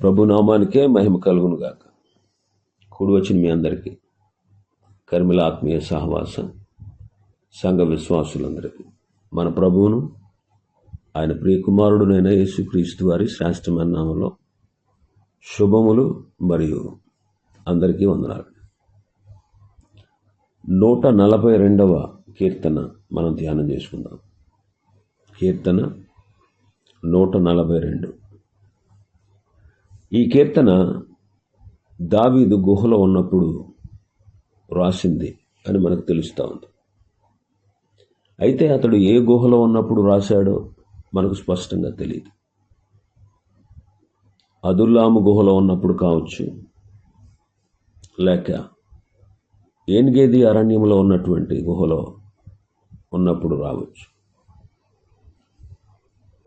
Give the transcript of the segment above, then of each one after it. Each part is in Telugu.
ప్రభునామానికే మహిమ కలుగును గాక కూడి వచ్చిన మీ అందరికీ కర్మిల ఆత్మీయ సహవాసం సంఘ విశ్వాసులందరికీ. మన ప్రభువును ఆయన ప్రియకుమారుడునైన యేసుక్రీస్తు వారి శ్రేష్టమైన నామంలో శుభములు మరియు అందరికీ వందనాలు. నూట నలభై రెండవ కీర్తన మనం ధ్యానం చేసుకుందాం. కీర్తన నూట నలభై రెండు. ఈ కీర్తన దావీదు గుహలో ఉన్నప్పుడు రాసింది అని మనకు తెలుస్తూ ఉంది. అయితే అతడు ఏ గుహలో ఉన్నప్పుడు రాశాడో మనకు స్పష్టంగా తెలియదు అదుల్లాము గుహలో ఉన్నప్పుడు కావచ్చు లేక ఏన్గేది అరణ్యంలో ఉన్నటువంటి గుహలో ఉన్నప్పుడు రావచ్చు.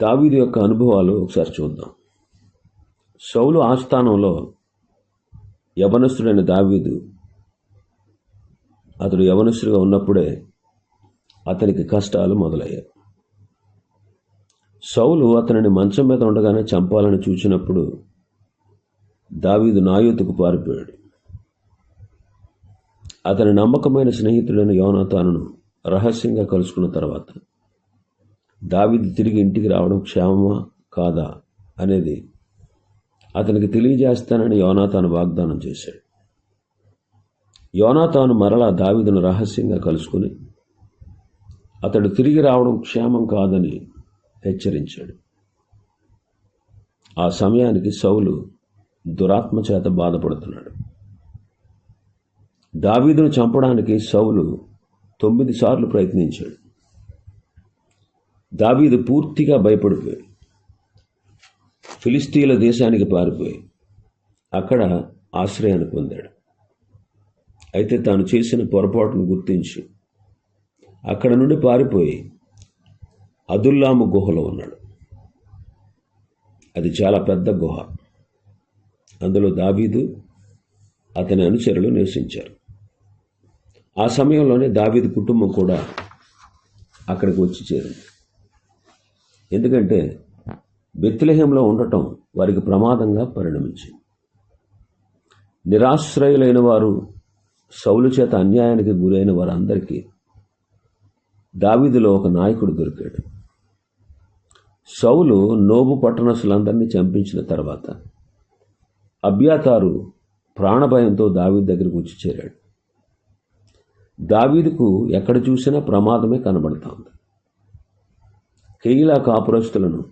దావీదు యొక్క అనుభవాలు ఒకసారి చూద్దాం. సౌలు ఆస్థానంలో యవనస్తుడైన దావీదు అతడు యవనస్తుడిగా ఉన్నప్పుడే అతనికి కష్టాలు మొదలయ్యాయి. సౌలు అతనిని మంచం మీద ఉండగానే చంపాలని చూసినప్పుడు దావీదు నాయూతుకు పారిపోయాడు. అతని నమ్మకమైన స్నేహితుడైన యోనాతానును రహస్యంగా కలుసుకున్న తర్వాత దావీదు తిరిగి ఇంటికి రావడం క్షేమమా? కాదా? అనేది అతనికి తెలియజేస్తానని యోనాతాను వాగ్దానం చేశాడు. యోనాతాను మరలా దావీదును రహస్యంగా కలుసుకుని అతడు తిరిగి రావడం క్షేమం కాదని హెచ్చరించాడు. ఆ సమయానికి సౌలు దురాత్మ చేత బాధపడుతున్నాడు. దావీదును చంపడానికి సౌలు తొమ్మిది సార్లు ప్రయత్నించాడు. దావీదు పూర్తిగా భయపడిపోయాడు. ఫిలిస్తీన్ల దేశానికి పారిపోయి అక్కడ ఆశ్రయాన్ని పొందాడు. అయితే తాను చేసిన పొరపాటును గుర్తించి అక్కడ నుండి పారిపోయి అదుల్లాము గుహలో ఉన్నాడు. అది చాలా పెద్ద గుహ. అందులో దావీదు అతని అనుచరులు నివసించారు. ఆ సమయంలోనే దావీదు కుటుంబం కూడా అక్కడికి వచ్చి చేరింది. ఎందుకంటే బెత్లెహంలో ఉండటం వారికి ప్రమాదంగా పరిణమించింది. నిరాశ్రయులైన వారు సౌలు చేత అన్యాయానికి గురైన వారందరికీ దావీదులో ఒక నాయకుడు దొరికాడు. సౌలు నోబు పట్టణస్తులందరినీ చంపించిన తర్వాత అభ్యాతారు ప్రాణభయంతో దావీదు దగ్గరికి వచ్చి చేరాడు. దావీదుకు ఎక్కడ చూసినా ప్రమాదమే కనబడుతోంది కెయిలా కాపురస్తులను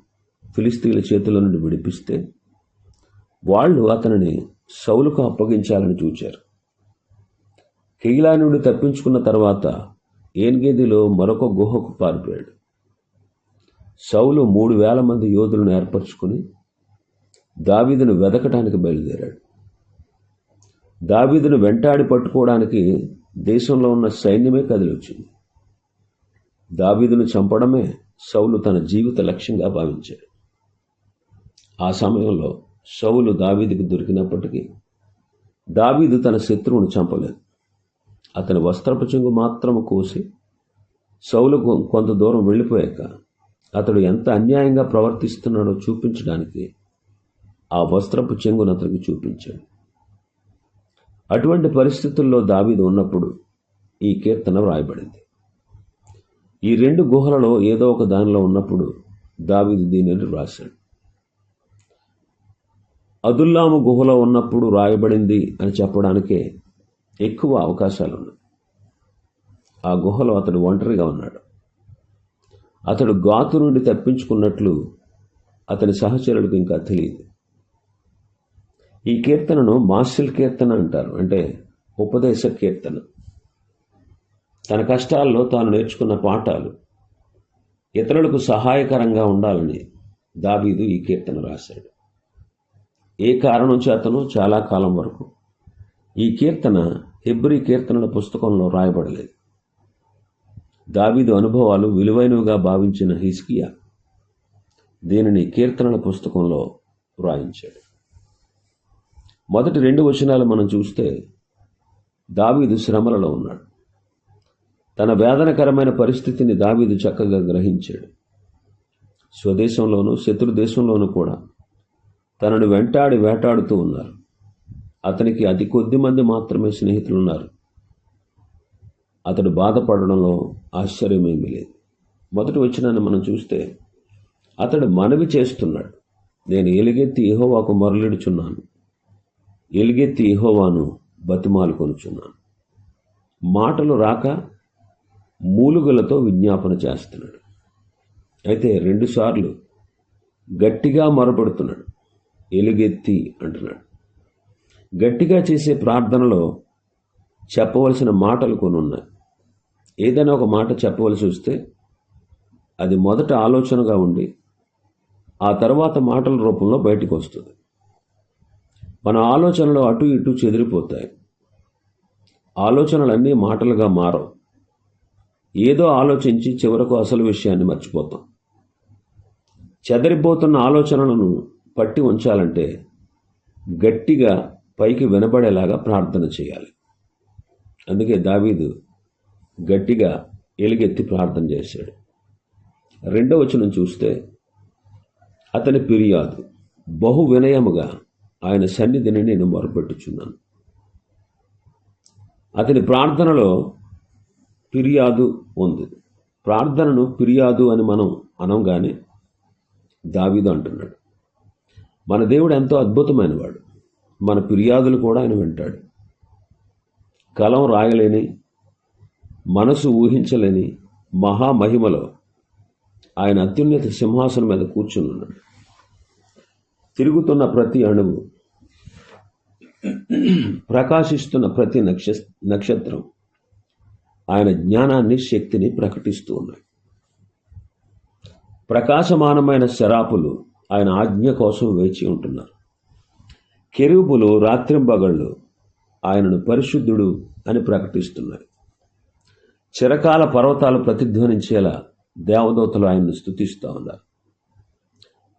ఫిలిస్తీన్ల చేతుల నుండి విడిపిస్తే వాళ్ళు అతనిని సౌలుకు అప్పగించాలని చూచారు. కెయిలా నుండి తప్పించుకున్న తర్వాత ఏన్గేదిలో మరొక గుహకు పారిపోయాడు. సౌలు మూడు వేల మంది యోధులను ఏర్పరచుకుని దావీదును వెదకటానికి బయలుదేరాడు. దావీదును వెంటాడి పట్టుకోవడానికి దేశంలో ఉన్న సైన్యమే కదిలొచ్చింది. దావీదును చంపడమే సౌలు తన జీవిత లక్ష్యంగా భావించాడు. ఆ సమయంలో సౌలు దావీదుకు దొరికినప్పటికీ దావీదు తన శత్రువును చంపలేదు. అతని వస్త్రపు చెంగు మాత్రము కోసి సౌలుకు కొంత దూరం వెళ్ళిపోయాక అతడు ఎంత అన్యాయంగా ప్రవర్తిస్తున్నాడో చూపించడానికి ఆ వస్త్రపు చెంగును అతనికి చూపించాడు. అటువంటి పరిస్థితుల్లో దావీదు ఉన్నప్పుడు ఈ కీర్తన వ్రాయబడింది. ఈ రెండు గుహలలో ఏదో ఒక దానిలో ఉన్నప్పుడు దావీదు దీనిని రాశాడు అదుల్లాము గుహలో ఉన్నప్పుడు రాయబడింది అని చెప్పడానికే ఎక్కువ అవకాశాలు ఉన్నాయి ఆ గుహలో అతడు ఒంటరిగా ఉన్నాడు. అతడు గాతు నుండి తప్పించుకున్నట్లు అతని సహచరులకు ఇంకా తెలియదు. ఈ కీర్తనను మాసిల్ కీర్తన అంటారు అంటే ఉపదేశ కీర్తన. తన కష్టాల్లో తాను నేర్చుకున్న పాఠాలు ఇతరులకు సహాయకరంగా ఉండాలని దావీదు ఈ కీర్తన రాశాడు. ఏ కారణం చేతను చాలా కాలం వరకు. ఈ కీర్తన హెబ్రి కీర్తనల పుస్తకంలో రాయబడలేదు. దావీదు అనుభవాలు విలువైనవిగా భావించిన హిస్కియా దీనిని కీర్తనల పుస్తకంలో వ్రాయించాడు మొదటి రెండు వచనాలు మనం చూస్తే దావీదు శ్రమలలో ఉన్నాడు. తన వేదనకరమైన పరిస్థితిని దావీదు చక్కగా గ్రహించాడు. స్వదేశంలోనూ శత్రు దేశంలోనూ కూడా తనను వెంటాడి వేటాడుతూ ఉన్నారు. అతనికి అతి కొద్ది మంది మాత్రమే స్నేహితులు ఉన్నారు అతడు బాధపడడంలో ఆశ్చర్యమేమీ లేదు. మొదటి వచ్చినాన్ని మనం చూస్తే అతడు మనవి చేస్తున్నాడు. నేను ఎలుగెత్తి ఇహోవాకు మరలిడుచున్నాను. ఎలుగెత్తి ఇహోవాను బతిమాలు కొనుచున్నాను. మాటలు రాక మూలుగులతో విజ్ఞాపన చేస్తున్నాడు. అయితే రెండుసార్లు గట్టిగా మొరపెడుతున్నాడు. ఎలుగెత్తి అంటున్నాడు. గట్టిగా చేసే ప్రార్థనలో చెప్పవలసిన మాటలు కొన్ని ఉన్నాయి. ఏదైనా ఒక మాట చెప్పవలసి వస్తే అది మొదట ఆలోచనగా ఉండి ఆ తర్వాత మాటల రూపంలో బయటకు వస్తుంది. మన ఆలోచనలు అటు ఇటు చెదిరిపోతాయి. ఆలోచనలన్నీ మాటలుగా మారవు. ఏదో ఆలోచించి చివరకు అసలు విషయాన్ని మర్చిపోతాం. చెదరిపోతున్న ఆలోచనలను పట్టి ఉంచాలంటే గట్టిగా పైకి వినబడేలాగా ప్రార్థన చేయాలి. అందుకే దావీదు గట్టిగా ఎలుగెత్తి ప్రార్థన చేశాడు. రెండవ వచనం చూస్తే అతని ఫిర్యాదు బహు వినయముగా ఆయన సన్నిధిని నేను మొరపెట్టుచున్నాను. అతని ప్రార్థనలో ఫిర్యాదు ఉంది. ప్రార్థనను ఫిర్యాదు అని మనం అనంగానే దావీదు అంటున్నాడు. మన దేవుడు ఎంతో అద్భుతమైనవాడు. మన ఫిర్యాదులు కూడా ఆయన వింటాడు. కలం రాయలేని మనసు ఊహించలేని మహామహిమలో ఆయన అత్యున్నత సింహాసనం మీద కూర్చున్నాడు తిరుగుతున్న ప్రతి అణువు ప్రకాశిస్తున్న ప్రతి నక్ష నక్షత్రం ఆయన జ్ఞానాన్ని శక్తిని ప్రకటిస్తూ ఉన్నాయి. ప్రకాశమానమైన శరాపులు ఆయన ఆజ్ఞ కోసం వేచి ఉంటున్నారు. కెరూపులు రాత్రింబగళ్ళు ఆయనను పరిశుద్ధుడు అని ప్రకటిస్తున్నాయి చిరకాల పర్వతాలు ప్రతిధ్వనించేలా దేవదూతలు ఆయన్ను స్థుతిస్తూ ఉన్నారు.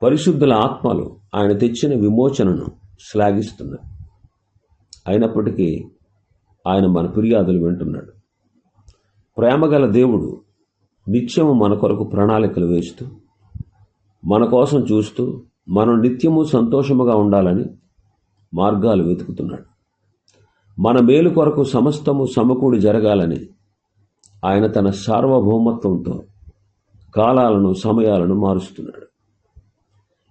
పరిశుద్ధుల ఆత్మలు ఆయన తెచ్చిన విమోచనను శ్లాఘిస్తున్నారు. అయినప్పటికీ ఆయన మన ఫిర్యాదులు వింటున్నాడు. ప్రేమగల దేవుడు నిత్యము మన కొరకు ప్రణాళికలు వేస్తూ మన కోసం చూస్తూ మనం నిత్యము సంతోషముగా ఉండాలని మార్గాలు వెతుకుతున్నాడు. మన మేలు కొరకు సమస్తము సమకూడి జరగాలని ఆయన తన సార్వభౌమత్వంతో కాలాలను సమయాలను మారుస్తున్నాడు.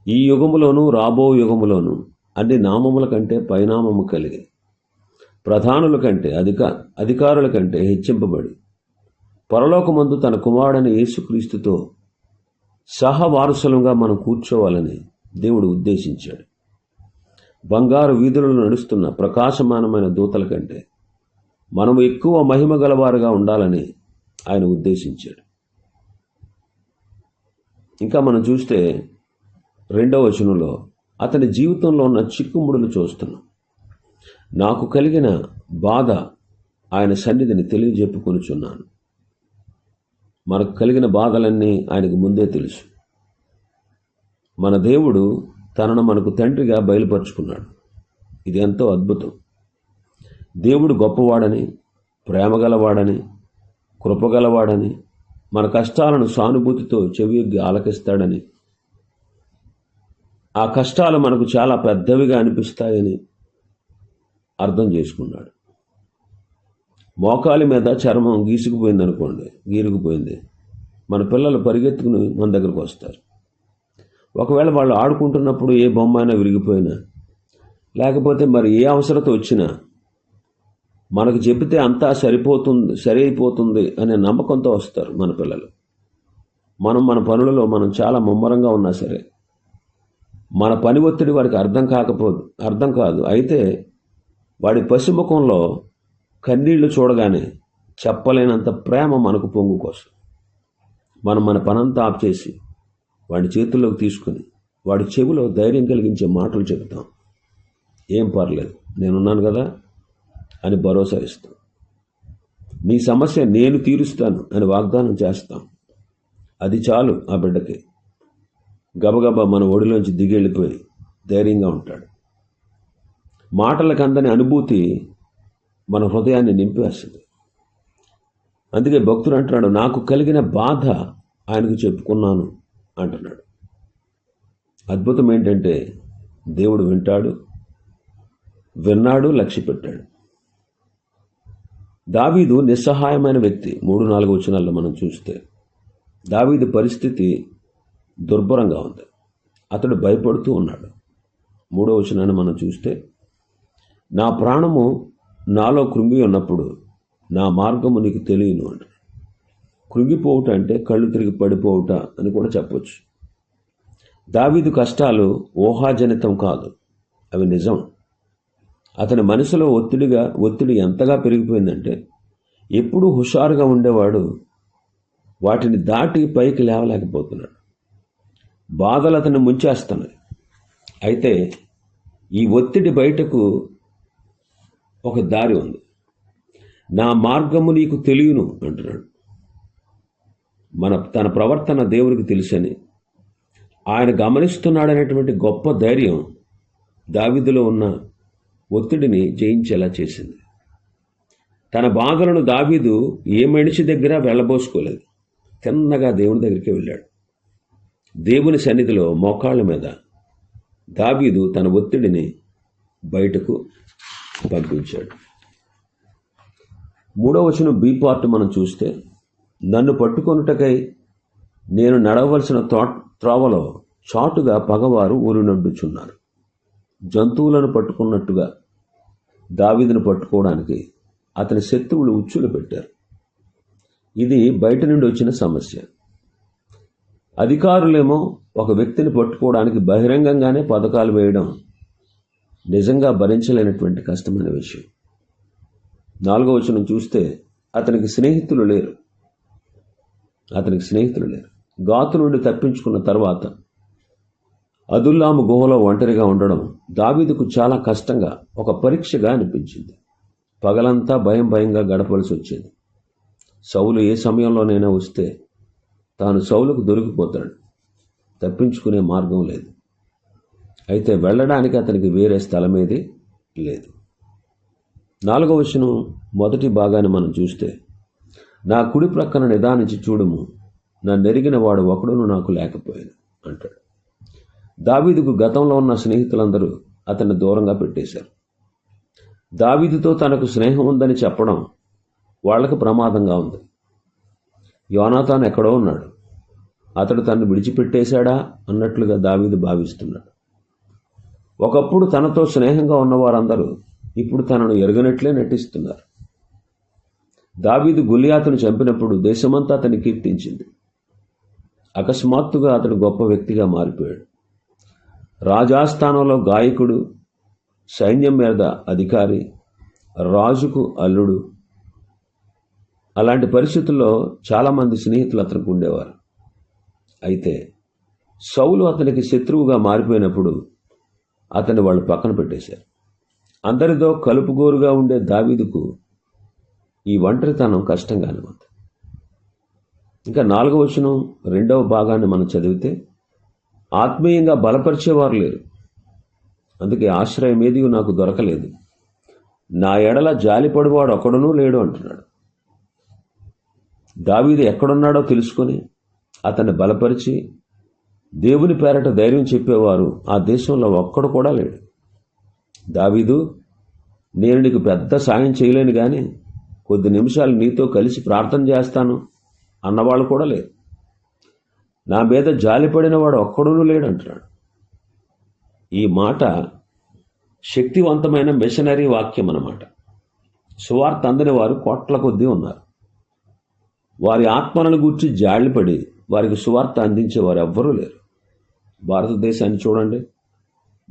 ఈ యుగములోను రాబో యుగములోను అన్ని నామముల కంటే పైనామము కలిగి ప్రధానుల కంటే అధిక అధికారుల కంటే హెచ్చింపబడి పరలోకమందు తన కుమారుడైన యేసుక్రీస్తుతో సహవారసులంగా మనం కూర్చోవాలని దేవుడు ఉద్దేశించాడు. బంగారు వీధులలో నడుస్తున్న ప్రకాశమానమైన దూతల కంటే మనం ఎక్కువ మహిమ గలవారుగా ఉండాలని ఆయన ఉద్దేశించాడు. ఇంకా మనం చూస్తే రెండవ వచనంలో అతని జీవితంలో ఉన్న చిక్కుముడులు చూస్తున్నాం. నాకు కలిగిన బాధ ఆయన సన్నిధిని తెలియజెప్పుకొనుచున్నాను మనకు కలిగిన బాధలన్నీ ఆయనకు ముందే తెలుసు. మన దేవుడు తనను మనకు తండ్రిగా బయలుపరుచుకున్నాడు. ఇది ఎంతో అద్భుతం. దేవుడు గొప్పవాడని ప్రేమగలవాడని కృపగలవాడని మన కష్టాలను సానుభూతితో చెవియొగ్గి ఆలకిస్తాడని ఆ కష్టాలు మనకు చాలా పెద్దవిగా అనిపిస్తాయని అర్థం చేసుకున్నాడు. మోకాలి మీద చర్మం గీసుకుపోయింది అనుకోండి గీరుకుపోయింది. మన పిల్లలు పరిగెత్తుకుని మన దగ్గరకు వస్తారు. ఒకవేళ వాళ్ళు ఆడుకుంటున్నప్పుడు ఏ బొమ్మ అయినా విరిగిపోయినా లేకపోతే మరి ఏ అవసరత వచ్చినా మనకు చెబితే అంతా సరిపోతుంది సరి అయిపోతుంది అనే నమ్మకంతో వస్తారు మన పిల్లలు. మనం మన పనులలో మనం చాలా ముమ్మరంగా ఉన్నా సరే మన పని ఒత్తిడి వాడికి అర్థం కాకపోదు అర్థం కాదు. అయితే వాడి పసిముఖంలో కన్నీళ్ళు చూడగానే చెప్పలేనంత ప్రేమ మనకు పొంగు కోసం. మనం మన పనంతా ఆఫ్ చేసి వాడి చేతుల్లోకి తీసుకుని వాడి చెవిలో ధైర్యం కలిగించే మాటలు చెబుతాం. ఏం పర్లేదు నేనున్నాను కదా అని భరోసా ఇస్తాం. మీ సమస్య నేను తీరుస్తాను అని వాగ్దానం చేస్తాం. అది చాలు ఆ బిడ్డకి. గబగబా మన ఒడిలోంచి దిగి వెళ్ళిపోయి ధైర్యంగా ఉంటాడు. మాటలకు అందని అనుభూతి మన హృదయాన్ని నింపేస్తుంది. అందుకే భక్తుడు అంటున్నాడు నాకు కలిగిన బాధ ఆయనకు చెప్పుకున్నాను అంటున్నాడు. అద్భుతం ఏంటంటే దేవుడు వింటాడు విన్నాడు లక్ష్య పెట్టాడు. దావీదు నిస్సహాయమైన వ్యక్తి. మూడు నాలుగు వచనాల్లో మనం చూస్తే దావీదు పరిస్థితి దుర్భరంగా ఉంది. అతడు భయపడుతూ ఉన్నాడు. మూడో వచనాన్ని మనం చూస్తే నా ప్రాణము నాలో కృంగి ఉన్నప్పుడు నా మార్గము నీకు తెలియను అంట కృంగిపోవుట అంటే కళ్ళు తిరిగి పడిపోవుట అని కూడా చెప్పొచ్చు. దావీదు కష్టాలు ఊహాజనితం కాదు. అవి నిజం. అతని మనసులో ఒత్తిడిగా ఒత్తిడి ఎంతగా పెరిగిపోయిందంటే ఎప్పుడూ హుషారుగా ఉండేవాడు వాటిని దాటి పైకి లేవలేకపోతున్నాడు. బాధలు అతన్ని ముంచేస్తున్నాయి. అయితే ఈ ఒత్తిడి బయటకు ఒక దారి ఉంది. నా మార్గము నీకు తెలియను అంటున్నాడు. మన తన ప్రవర్తన దేవునికి తెలుసని. ఆయన గమనిస్తున్నాడనేటువంటి గొప్ప ధైర్యం దావిదులో ఉన్న ఒత్తిడిని జయించేలా చేసింది. తన బాధలను దావీదు ఏ మనిషి దగ్గర వెళ్ళబోసుకోలేదు. తిన్నగా దేవుని దగ్గరికి వెళ్ళాడు. దేవుని సన్నిధిలో మోకాళ్ళ మీద దావీదు తన ఒత్తిడిని బయటకు పంపించాడు మూడవ వచనం బి పార్ట్ మనం చూస్తే నన్ను పట్టుకొనుటకై నేను నడవలసిన త్రోవలో చాటుగా పగవారు ఊరినడ్డుచున్నారు జంతువులను పట్టుకున్నట్టుగా దావీదును పట్టుకోవడానికి అతని శత్రువులు ఉచ్చులు పెట్టారు. ఇది బయట నుండి వచ్చిన సమస్య. అధికారులేమో ఒక వ్యక్తిని పట్టుకోవడానికి బహిరంగంగానే పథకాలు వేయడం నిజంగా భరించలేనటువంటి కష్టమైన విషయం. నాలుగో వచనం చూస్తే అతనికి స్నేహితులు లేరు. అతనికి స్నేహితులు లేరు. గాతు నుండి తప్పించుకున్న తర్వాత అదుల్లాము గుహలో ఒంటరిగా ఉండడం దావీదుకు చాలా కష్టంగా ఒక పరీక్షగా అనిపించింది. పగలంతా భయం భయంగా గడపవలసి వచ్చింది. సౌలు ఏ సమయంలోనైనా వస్తే తాను సౌలుకు దొరికిపోతాడు. తప్పించుకునే మార్గం లేదు. అయితే వెళ్ళడానికి అతనికి వేరే స్థలమేది లేదు. నాలుగవ వచనం మొదటి భాగాన్ని మనం చూస్తే నా కుడి ప్రక్కన నిదానించి చూడము నా నెరిగిన వాడు ఒకడును నాకు లేకపోయాను అంటాడు. దావీదుకు గతంలో ఉన్న స్నేహితులందరూ అతన్ని దూరంగా పెట్టేశారు. దావీదుతో తనకు స్నేహం ఉందని చెప్పడం వాళ్ళకు ప్రమాదంగా ఉంది. యోనాథాన్ ఎక్కడో ఉన్నాడు. అతడు తనను విడిచిపెట్టేశాడా అన్నట్లుగా దావీదు భావిస్తున్నాడు. ఒకప్పుడు తనతో స్నేహంగా ఉన్నవారందరూ ఇప్పుడు తనను ఎరగనట్లే నటిస్తున్నారు. దావీదు గులియాతును చంపినప్పుడు దేశమంతా అతన్ని కీర్తించింది. అకస్మాత్తుగా అతడు గొప్ప వ్యక్తిగా మారిపోయాడు. రాజాస్థానంలో గాయకుడు సైన్యం మీద అధికారి రాజుకు అల్లుడు అలాంటి పరిస్థితుల్లో చాలామంది స్నేహితులు అతనికి ఉండేవారు. అయితే సౌలు అతనికి శత్రువుగా మారిపోయినప్పుడు అతన్ని వాళ్ళు పక్కన పెట్టేశారు. అందరితో కలుపుగోరుగా ఉండే దావీదుకు ఈ ఒంటరితనం కష్టంగా అనుకుంది ఇంకా నాలుగవ వచనం రెండవ భాగాన్ని మనం చదివితే ఆత్మీయంగా బలపరిచేవారు లేరు. అందుకే ఆశ్రయం ఏది నాకు దొరకలేదు. నా ఎడల జాలిపడివాడు ఒకడునూ లేడు అంటున్నాడు. దావీదు ఎక్కడున్నాడో తెలుసుకొని అతన్ని బలపరిచి దేవుని పేరట ధైర్యం చెప్పేవారు. ఆ దేశంలో ఒక్కడు కూడా లేడు. దావీదు నేను నీకు పెద్ద సాయం చేయలేను కానీ కొద్ది నిమిషాలు నీతో కలిసి ప్రార్థన చేస్తాను అన్నవాళ్ళు కూడా లేరు నా మీద జాలిపడిన వాడు ఒక్కడూనూ లేడంటున్నాడు. ఈ మాట శక్తివంతమైన మిషనరీ వాక్యం అన్నమాట. సువార్త అందని వారు కోట్ల కొద్దీ ఉన్నారు. వారి ఆత్మలను గూర్చి జాలిపడి వారికి సువార్త అందించే వారు ఎవ్వరూ లేరు. భారతదేశాన్ని చూడండి.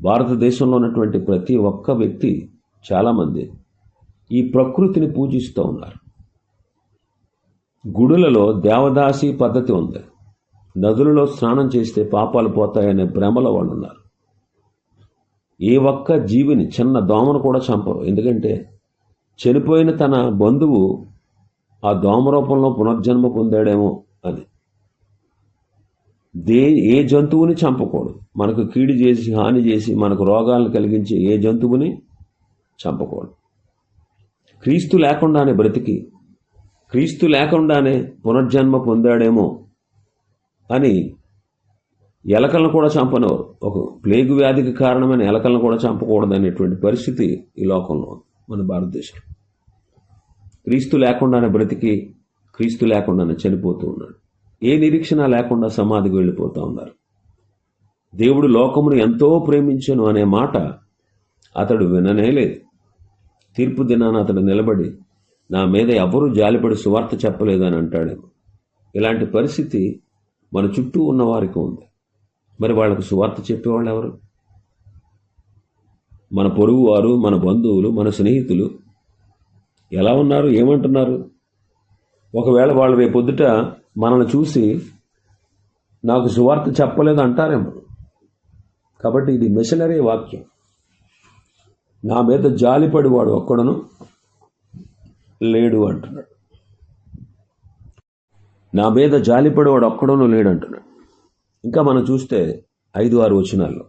భారతదేశంలో ఉన్నటువంటి ప్రతి ఒక్క వ్యక్తి చాలామంది ఈ ప్రకృతిని పూజిస్తూ ఉన్నారు. గుడులలో దేవదాసి పద్ధతి ఉంది. నదులలో స్నానం చేస్తే పాపాలు పోతాయనే భ్రమలో వాళ్ళు ఉన్నారు. ఏ ఒక్క జీవిని చిన్న దోమను కూడా చంపరు. ఎందుకంటే చనిపోయిన తన బంధువు ఆ దోమ రూపంలో పునర్జన్మ పొందాడేమో అని. దే ఏ జంతువుని చంపకూడదు. మనకు కీడు చేసి హాని చేసి మనకు రోగాలను కలిగించే ఏ జంతువుని చంపకూడదు. క్రీస్తు లేకుండానే బ్రతికి క్రీస్తు లేకుండానే పునర్జన్మ పొందాడేమో అని ఎలకలను కూడా చంపనివారు ఒక ప్లేగు వ్యాధికి కారణమైన ఎలకలను కూడా చంపకూడదు అనేటువంటి పరిస్థితి ఈ లోకంలో మన భారతదేశంలో. క్రీస్తు లేకుండానే బ్రతికి క్రీస్తు లేకుండానే చనిపోతూ ఉన్నాడు. ఏ నిరీక్షణ లేకుండా సమాధికి వెళ్ళిపోతూ ఉన్నారు. దేవుడు లోకమును ఎంతో ప్రేమించను అనే మాట అతడు విననే లేదు. తీర్పు దినాన అతడు నిలబడి నా మీద ఎవరూ జాలిపడి సువార్త చెప్పలేదని అంటాడేమో. ఇలాంటి పరిస్థితి మన చుట్టూ ఉన్న వారికి ఉంది. మరి వాళ్ళకు సువార్త చెప్పేవాళ్ళు ఎవరు? మన పొరుగు వారు మన బంధువులు మన స్నేహితులు ఎలా ఉన్నారు? ఏమంటున్నారు? ఒకవేళ వాళ్ళు రేపొద్దుట మనల్ని చూసి నాకు సువార్త చెప్పలేదు అంటారేమో కాబట్టి ఇది మిషనరీ వాక్యం. నా మీద జాలిపడివాడు ఒక్కడను లేడు అంటున్నాడు. నా మీద జాలిపడి ఒక్కడనూ ఒక్కడను లేడు అంటున్నాడు. ఇంకా మనం చూస్తే ఐదు ఆరు వచనాల్లో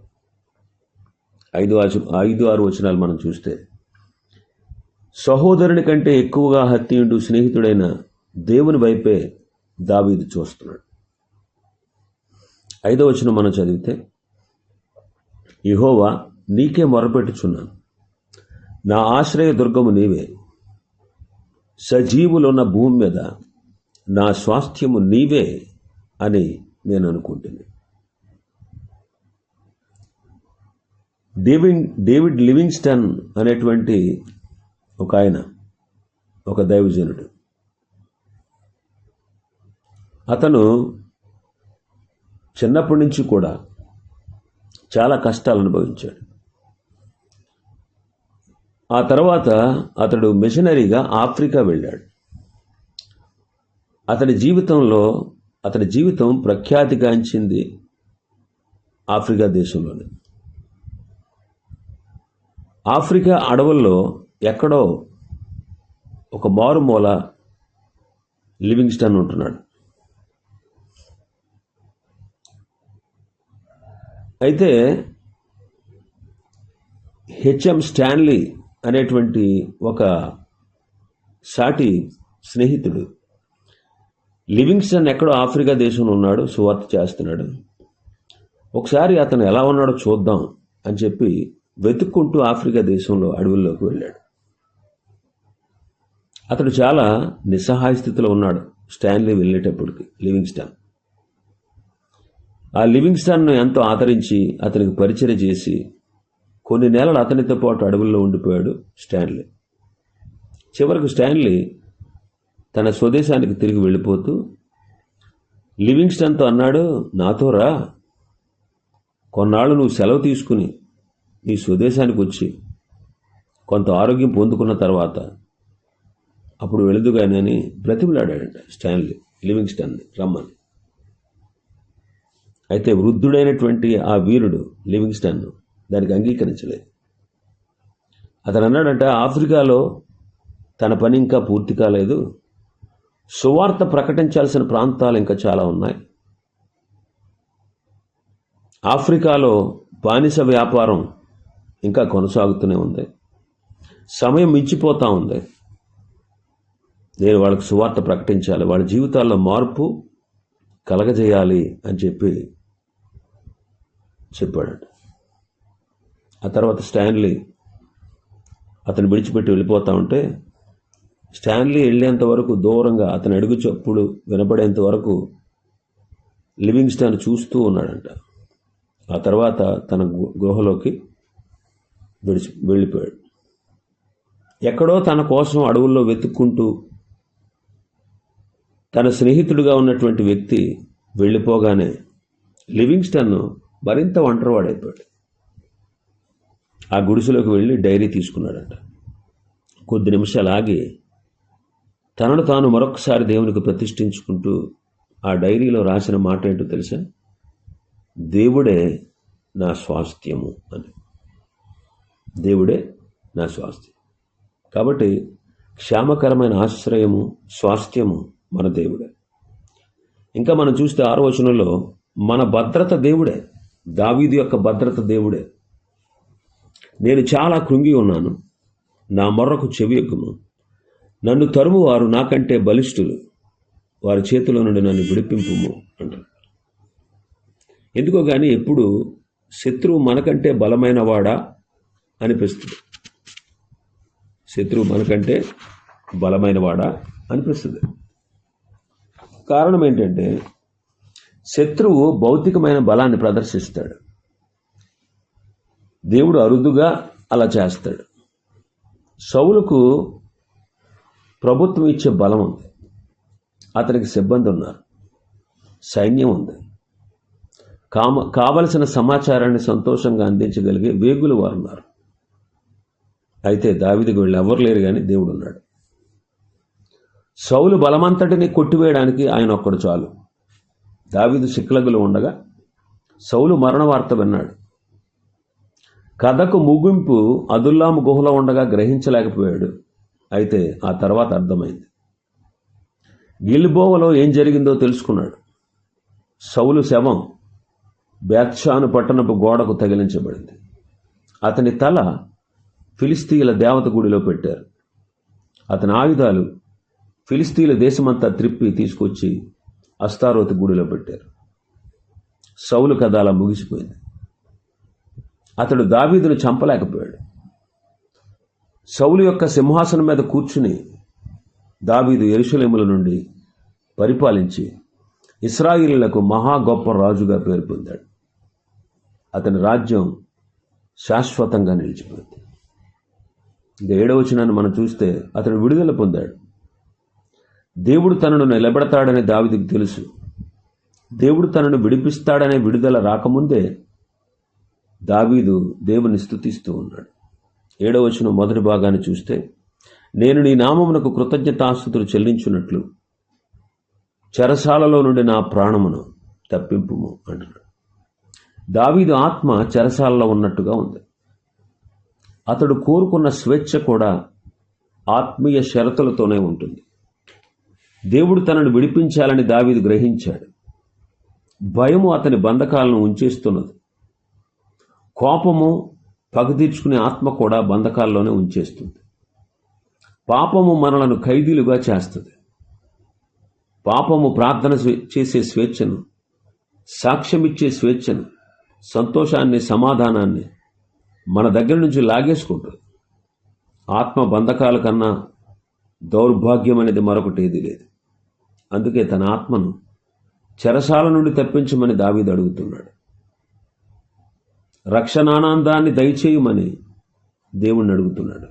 ఐదు ఆరు ఐదు ఆరు వచనాలు మనం చూస్తే సహోదరుని కంటే ఎక్కువగా హత్యుడు స్నేహితుడైన దేవుని వైపే దావీదు చూస్తున్నాడు. ఐదో వచ్చిన మనం చదివితే ఇహోవా నీకే మొరపెట్టుచున్నాను. నా ఆశ్రయ దుర్గము నీవే. సజీవులున్న భూమి మీద నా స్వాస్థ్యము నీవే అని నేను అనుకుంటున్నాను. డేవిడ్ డేవిడ్ లివింగ్స్టన్ అనేటువంటి ఒక ఆయన ఒక దైవజనుడు. అతను చిన్నప్పటి నుంచి కూడా చాలా కష్టాలు అనుభవించాడు. ఆ తర్వాత అతడు మిషనరీగా ఆఫ్రికా వెళ్ళాడు. అతడి జీవితంలో అతడి జీవితం ప్రఖ్యాతిగాంచింది ఆఫ్రికా దేశంలోనే. ఆఫ్రికా అడవుల్లో ఎక్కడో ఒక మారుమూల లివింగ్స్టన్ ఉంటున్నాడు. అయితే హెచ్ఎం స్టాన్లీ అనేటువంటి ఒక సాటి స్నేహితుడు. లివింగ్స్టన్ ఎక్కడో ఆఫ్రికా దేశంలో ఉన్నాడు సువార్త చేస్తున్నాడు. ఒకసారి అతను ఎలా ఉన్నాడో చూద్దాం అని చెప్పి వెతుక్కుంటూ ఆఫ్రికా దేశంలో అడవుల్లోకి వెళ్ళాడు. అతడు చాలా నిస్సహాయ స్థితిలో ఉన్నాడు స్టాన్లీ వెళ్ళేటప్పటికి లివింగ్స్టన్. ఆ లివింగ్స్టన్ను ఎంతో ఆదరించి అతనికి పరిచయం చేసి కొన్ని నెలలు అతనితో పాటు అడవుల్లో ఉండిపోయాడు స్టాన్లీ. చివరకు స్టాన్లీ తన స్వదేశానికి తిరిగి వెళ్ళిపోతూ లివింగ్స్టన్తో అన్నాడు నాతో రా. కొన్నాళ్ళు నువ్వు సెలవు తీసుకుని నీ స్వదేశానికి వచ్చి కొంత ఆరోగ్యం పొందుకున్న తర్వాత అప్పుడు వెళుదుగానే అని బ్రతిమలాడాడంట స్టాన్లీ లివింగ్స్టన్ రమ్మని. అయితే వృద్ధుడైనటువంటి ఆ వీరుడు లివింగ్స్టన్ దానికి అంగీకరించలేదు. అతను అన్నాడంటే ఆఫ్రికాలో తన పని ఇంకా పూర్తి కాలేదు. సువార్త ప్రకటించాల్సిన ప్రాంతాలు ఇంకా చాలా ఉన్నాయి. ఆఫ్రికాలో బానిస వ్యాపారం ఇంకా కొనసాగుతూనే ఉంది. సమయం మించిపోతూ ఉంది. నేను వాళ్ళకి సువార్త ప్రకటించాలి. వాళ్ళ జీవితాల్లో మార్పు కలగజేయాలి అని చెప్పి చెప్పాడంట ఆ తర్వాత స్టాన్లీ అతను విడిచిపెట్టి వెళ్ళిపోతా ఉంటే స్టాన్లీ వెళ్ళేంత వరకు దూరంగా అతని అడుగు చప్పుడు వినపడేంత వరకు లివింగ్స్టన్ చూస్తూ ఉన్నాడంట. ఆ తర్వాత తన గు- గుహలోకి విడిచి వెళ్ళిపోయాడు. ఎక్కడో తన కోసం అడవుల్లో వెతుక్కుంటూ తన స్నేహితుడిగా ఉన్నటువంటి వ్యక్తి వెళ్ళిపోగానే లివింగ్స్టన్ మరింత ఒంటరివాడైపోయాడు. ఆ గుడిసెలోకి వెళ్ళి డైరీ తీసుకున్నాడంట. కొద్ది నిమిషాలు ఆగి తనను తాను మరొకసారి దేవునికి ప్రతిష్ఠించుకుంటూ ఆ డైరీలో రాసిన మాట ఏంటో తెలుసా? దేవుడే నా స్వాస్థ్యము అని. దేవుడే నా స్వాస్థ్యం. కాబట్టి క్షామకరమైన ఆశ్రయము స్వాస్థ్యము మన దేవుడే. ఇంకా మనం చూస్తే ఆరో వచనంలో మన భద్రత దేవుడే. దావీదు యొక్క భద్రత దేవుడే. నేను చాలా కృంగి ఉన్నాను. నా మొర్రకు చెవియకుము నన్ను తరుము వారు నాకంటే బలిష్ఠులు. వారి చేతిలో నుండి నన్ను విడిపింపుము అంటారు ఎందుకో కానీ ఎప్పుడు శత్రువు మనకంటే బలమైన వాడా అనిపిస్తుంది. శత్రువు మనకంటే బలమైన వాడా అనిపిస్తుంది. కారణం ఏంటంటే శత్రువు భౌతికమైన బలాన్ని ప్రదర్శిస్తాడు. దేవుడు అరుదుగా అలా చేస్తాడు. సౌలుకు ప్రభుత్వం ఇచ్చే బలం ఉంది. అతనికి సిబ్బంది ఉన్నారు. సైన్యం ఉంది. కామ కావలసిన సమాచారాన్ని సంతోషంగా అందించగలిగే వేగులు వారు ఉన్నారు. అయితే దావిదికి వెళ్ళి ఎవరు లేరు కానీ దేవుడు ఉన్నాడు. సౌలు బలమంతటిని కొట్టివేయడానికి ఆయన ఒక్కడు చాలు. దావిదు సిక్లగులో ఉండగా సౌలు మరణ వార్త విన్నాడు. కథకు ముగింపు అదుల్లాము గుహలో ఉండగా గ్రహించలేకపోయాడు. అయితే ఆ తర్వాత అర్థమైంది. గిల్బోవలో ఏం జరిగిందో తెలుసుకున్నాడు. సౌలు శవం బేత్షాను పట్టణపు గోడకు తగిలించబడింది. అతని తల ఫిలిస్తీన్ల దేవత గుడిలో పెట్టారు. అతని ఆయుధాలు ఫిలిస్తీన్ల దేశమంతా త్రిప్పి తీసుకొచ్చి అస్తారోతి గుడిలో పెట్టారు. సౌలు కథ అలా ముగిసిపోయింది. అతడు దావీదును చంపలేకపోయాడు. సౌలు యొక్క సింహాసనం మీద కూర్చుని దావీదు ఎరుషలేముల నుండి పరిపాలించి ఇస్రాయిలీలకు మహా గొప్ప రాజుగా పేరు పొందాడు. అతని రాజ్యం శాశ్వతంగా నిలిచిపోయింది. ఇంకా ఏడవచనాన్ని మనం చూస్తే అతడు విడుదల పొందాడు. దేవుడు తనను నిలబెడతాడని దావిదికి తెలుసు. దేవుడు తనను విడిపిస్తాడనే విడుదల రాకముందే దావీదు దేవుని స్థుతిస్తూ ఉన్నాడు. ఏడవచనం మొదటి భాగాన్ని చూస్తే నేను నీ నామమునకు కృతజ్ఞతాస్థుతులు చెల్లించున్నట్లు చెరసాలలో నుండి నా ప్రాణమును తప్పింపుము అంటున్నాడు. దావీదు ఆత్మ చెరసాలలో ఉన్నట్టుగా ఉంది. అతడు కోరుకున్న స్వేచ్ఛ కూడా ఆత్మీయ షరతులతోనే ఉంటుంది. దేవుడు తనను విడిపించాలని దావీదు గ్రహించాడు. భయము అతని బంధకాలను ఉంచేస్తున్నది. కోపము పగ తీర్చుకునే ఆత్మ కూడా బంధకాల్లోనే ఉంచేస్తుంది. పాపము మనలను ఖైదీలుగా చేస్తుంది. పాపము ప్రార్థన చేసే స్వేచ్ఛను సాక్ష్యమిచ్చే స్వేచ్ఛను సంతోషాన్ని సమాధానాన్ని మన దగ్గర నుంచి లాగేసుకుంటుంది. ఆత్మ బంధకాల కన్నా దౌర్భాగ్యం అనేది మరొకటి ఏది లేదు. అందుకే తన ఆత్మను చెరసాల నుండి తప్పించమని దావీదు అడుగుతున్నాడు. రక్షణానందాన్ని దయచేయమని దేవుణ్ణి అడుగుతున్నాడు.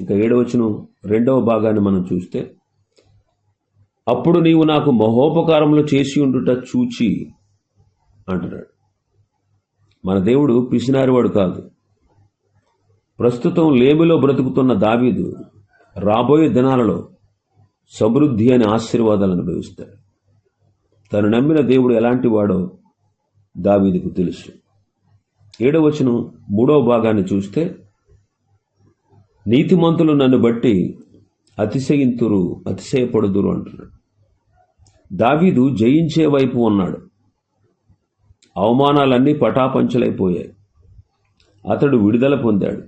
ఇంకా ఏడవచనం రెండవ భాగాన్ని మనం చూస్తే అప్పుడు నీవు నాకు మహోపకారంలో చేసి ఉండుట చూచి అంటున్నాడు. మన దేవుడు పిసినారివాడు కాదు. ప్రస్తుతం లేమిలో బ్రతుకుతున్న దావీదు రాబోయే దినాలలో సమృద్ధి అనే ఆశీర్వాదాలను అనుభవిస్తాడు తను నమ్మిన దేవుడు ఎలాంటి వాడో దావీదుకు తెలుసు. ఏడవచనం మూడవ భాగాన్ని చూస్తే నీతిమంతులు నన్ను బట్టి అతిశయింతురు అతిశయపడుదురు అంటున్నాడు. దావీదు జయించే వైపు ఉన్నాడు. అవమానాలన్నీ పటాపంచలైపోయాయి. అతడు విడుదల పొందాడు.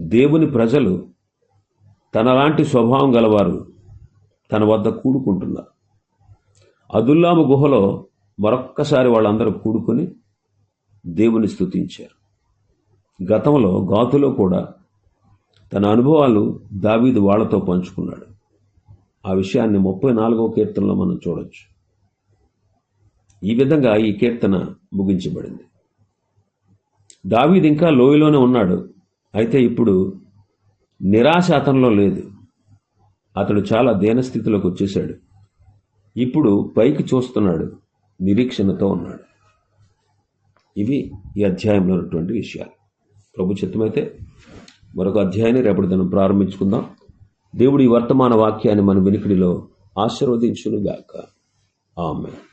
దేవుని ప్రజలు తనలాంటి స్వభావం గలవారు తన వద్ద కూడుకుంటున్నారు అదుల్లాము గుహలో మరొక్కసారి వాళ్ళందరూ కూడుకొని దేవుని స్తుతించారు. గతంలో గాతులో కూడా తన అనుభవాలు దావీదు వాళ్ళతో పంచుకున్నాడు. ఆ విషయాన్ని ముప్పై నాలుగవ కీర్తనలో మనం చూడొచ్చు. ఈ విధంగా ఈ కీర్తన ముగించబడింది. దావీద్ ఇంకా లోయలోనే ఉన్నాడు. అయితే ఇప్పుడు నిరాశ అతనిలో లేదు. అతడు చాలా దీనస్థితిలోకి వచ్చేశాడు. ఇప్పుడు పైకి చూస్తున్నాడు. నిరీక్షణతో ఉన్నాడు. ఇవి ఈ అధ్యాయంలో ఉన్నటువంటి విషయాలు. ప్రభు చిత్తమైతే మరొక అధ్యాయాన్ని రేపటి దినం ప్రారంభించుకుందాం. దేవుడి వర్తమాన వాక్యాన్ని మన వినికిడిలో ఆశీర్వదించునుగాక. ఆమె